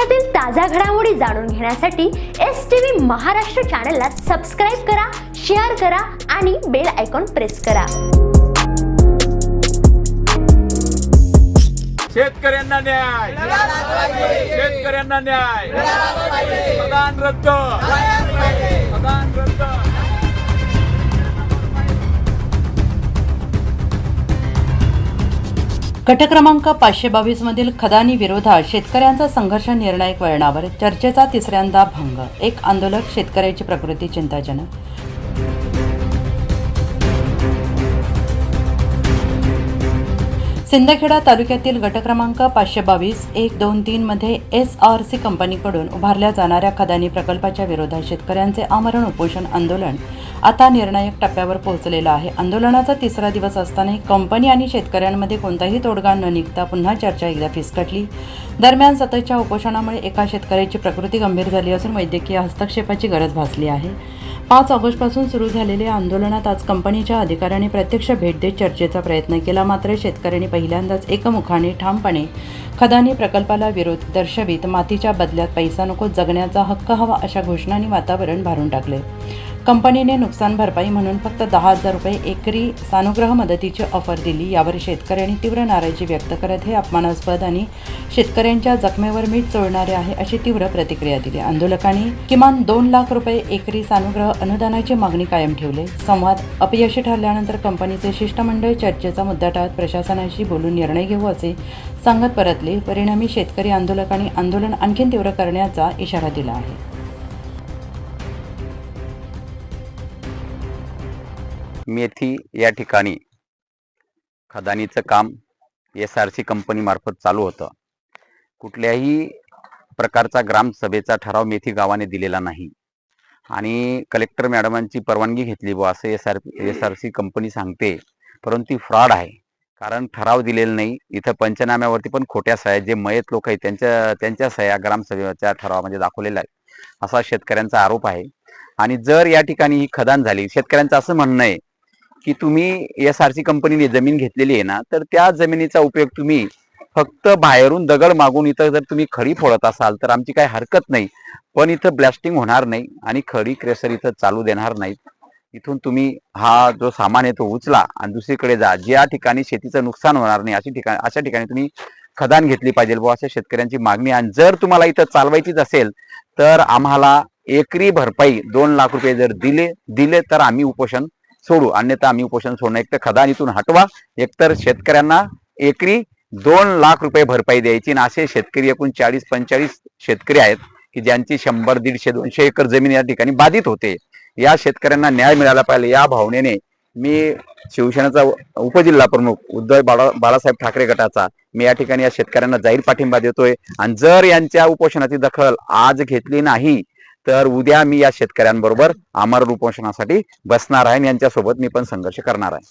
देशातील ताज्या घडामोडी जाणून घेण्यासाठी एस टी व्ही महाराष्ट्र चॅनलला सबस्क्राईब करा शेअर करा आणि बेल आयकॉन प्रेस करा. शेतकऱ्यांना न्याय. शेतकऱ्यांना न्याय. प्रधान रद्द प्रधान रद्द गट क्रमांक पाचशे बावीस मधील खदानी विरोधात शेतकऱ्यांचा संघर्ष निर्णायक वळणावर चर्चेचा तिसऱ्यांदा भंग. एक आंदोलक शेतकऱ्याची प्रकृती चिंताजनक. सिंदखेडा तालुक्यातील गट क्रमांक पाचशे बावीस एक दोन तीनमध्ये एस आर सी कंपनीकडून उभारल्या जाणाऱ्या खदानी प्रकल्पाच्या विरोधात शेतकऱ्यांचे आमरण उपोषण आंदोलन आता निर्णायक टप्प्यावर पोहोचलेलं आहे. आंदोलनाचा तिसरा दिवस असतानाही कंपनी आणि शेतकऱ्यांमध्ये कोणताही तोडगा न निघता पुन्हा चर्चा एकदा फिसकटली. दरम्यान सततच्या उपोषणामुळे एका शेतकऱ्याची प्रकृती गंभीर झाली असून वैद्यकीय हस्तक्षेपाची गरज भासली आहे. पाच ऑगस्टपासून सुरू झालेल्या आंदोलनात आज कंपनीच्या अधिकाऱ्यांनी प्रत्यक्ष भेट देत चर्चेचा प्रयत्न केला. मात्र शेतकऱ्यांनी पहिल्यांदाच एकमुखाने ठामपणे खदानी प्रकल्पाला विरोध दर्शवित. मातीच्या बदल्यात पैसा नको जगण्याचा हक्क हवा अशा घोषणांनी वातावरण भारून टाकले. कंपनीने नुकसान भरपाई म्हणून फक्त दहा हजार रुपये एकरी सानुग्रह मदतीची ऑफर दिली. यावर शेतकऱ्यांनी तीव्र नाराजी व्यक्त करत हे अपमानास्पद आणि शेतकऱ्यांच्या जखमेवर मीठ चोळणारे आहे अशी तीव्र प्रतिक्रिया दिली. आंदोलकांनी किमान दोन लाख रुपये एकरी सानुग्रह अनुदानाची मागणी कायम ठेवले. संवाद अपयशी ठरल्यानंतर कंपनीचे शिष्टमंडळ चर्चेचा मुद्दा टाळत प्रशासनाशी बोलून निर्णय घेऊ असे सांगत परतले. परिणामी शेतकरी आंदोलकांनी आंदोलन आणखी तीव्र करण्याचा इशारा दिला आहे. मेथी या ठिकाणी खदानीचं काम एस आर सी कंपनीमार्फत चालू होतं. कुठल्याही प्रकारचा ग्रामसभेचा ठराव मेथी गावाने दिलेला नाही. आणि कलेक्टर मॅडमांची परवानगी घेतली बुवा असं S R S R C company सांगते. परंतु ती फ्रॉड आहे. कारण ठराव दिलेला नाही. इथं पंचनाम्यावरती पण खोट्या सह्या जे मयत लोक आहेत त्यांच्या त्यांच्या सह्या ग्रामसभेच्या ठरावामध्ये म्हणजे दाखवलेल्या आहेत. असा शेतकऱ्यांचा आरोप आहे. आणि जर या ठिकाणी ही खदान झाली शेतकऱ्यांचं असं म्हणणं आहे की तुम्ही एस आर सी कंपनीने जमीन घेतलेली आहे ना तर त्या जमिनीचा उपयोग तुम्ही फक्त बाहेरून दगड मागून इथं जर तुम्ही खडी फोडत असाल तर आमची काही हरकत नाही. पण इथं ब्लास्टिंग होणार नाही आणि खडी क्रेसर इथं चालू देणार नाहीत. इथून तुम्ही हा जो सामान आहे तो उचला आणि दुसरीकडे जा. ज्या ठिकाणी शेतीचं नुकसान होणार नाही अशी ठिकाणी अशा ठिकाणी तुम्ही खदान घेतली पाहिजे बुवा अशा शेतकऱ्यांची मागणी. आणि जर तुम्हाला इथं चालवायचीच असेल तर आम्हाला एकरी भरपाई दोन लाख रुपये जर दिले दिले तर आम्ही उपोषण सोडू. अन्यथा आम्ही उपोषण सोडणं. एकतर खदानीतून हटवा. एकतर शेतकऱ्यांना एकरी दोन लाख रुपये भरपाई द्यायची. आणि असे शेतकरी एकूण चाळीस पंचेचाळीस शेतकरी आहेत की ज्यांची शंभर दीडशे दोनशे एकर जमीन या ठिकाणी बाधित होते. या शेतकऱ्यांना न्याय मिळाला पाहिजे. या भावनेने मी शिवसेनेचा उपजिल्हा प्रमुख उद्धव बाळा बाळासाहेब ठाकरे गटाचा मी या ठिकाणी या शेतकऱ्यांना जाहीर पाठिंबा देतोय. आणि जर यांच्या उपोषणाची दखल आज घेतली नाही तर उद्या मी या शेतकऱ्यांबरोबर आमरण उपोषणासाठी बसणार आहे आणि यांच्यासोबत मी पण संघर्ष करणार आहे.